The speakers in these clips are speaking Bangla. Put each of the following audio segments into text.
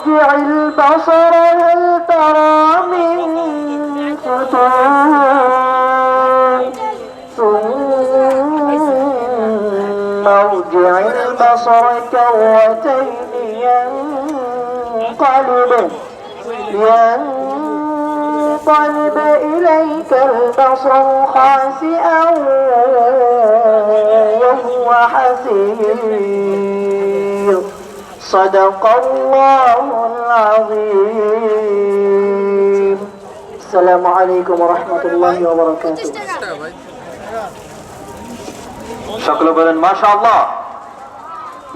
فارجع البصر هل ترى من فتور ثم ارجع البصر كرتين ينقلب ينقلب إليك البصر خاسئا وهو حسير. صدق الله আসসালামু আলাইকুম রহমতুল্লাহ সকলে বলেন, মাশাআল্লাহ।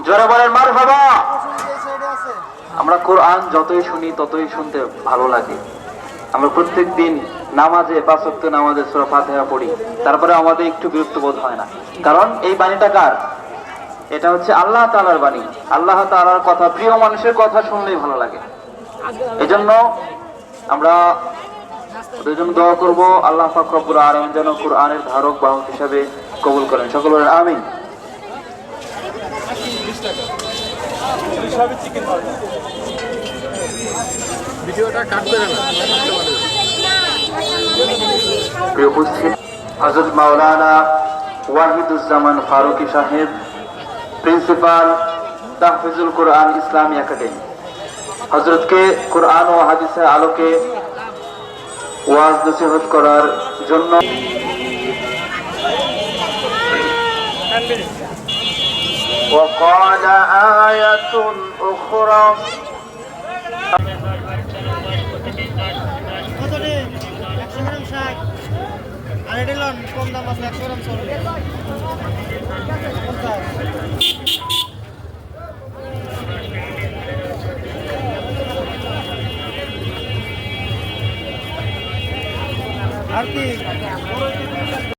জোরে বলেন মার বাবা আমরা কোরআন যতই শুনি, ততই শুনতে ভালো লাগে। আমরা প্রত্যেক দিন নামাজে পাঁচক্ত নামাজে সুরা ফাতেহা পড়ি। তারপরে আমাদের একটু বিরক্ত বোধ হয় না। কারণ এই বাণীটা কার? এটা হচ্ছে আল্লাহ তালার বাণী। আল্লাহ তালার কথা, প্রিয় মানুষের কথা শুনলেই ভালো লাগে। এজন্য আমরা দুজন দোয়া করব আল্লাহ পাক রব্বুল আলামিন যেন কোরআনের ধারক বাহক হিসাবে কবুল করেন। সকল বলেন আমিন। ভিডিওটা কাট করে না হজরত মাওলানা ওয়াহিদুজ্জামান ফারুকি সাহেব প্রিন্সিপাল তাহফিজুল কোরআন ইসলামী একাডেমি। হজরতকে কোরআন ও হাদিসের আলোকে ওয়াজ নসিহত করার জন্য وقال آية أخرى কত রে একশো গ্রাম শাক আর এটা লন কম দাম আছে একশো গ্রাম চল आरती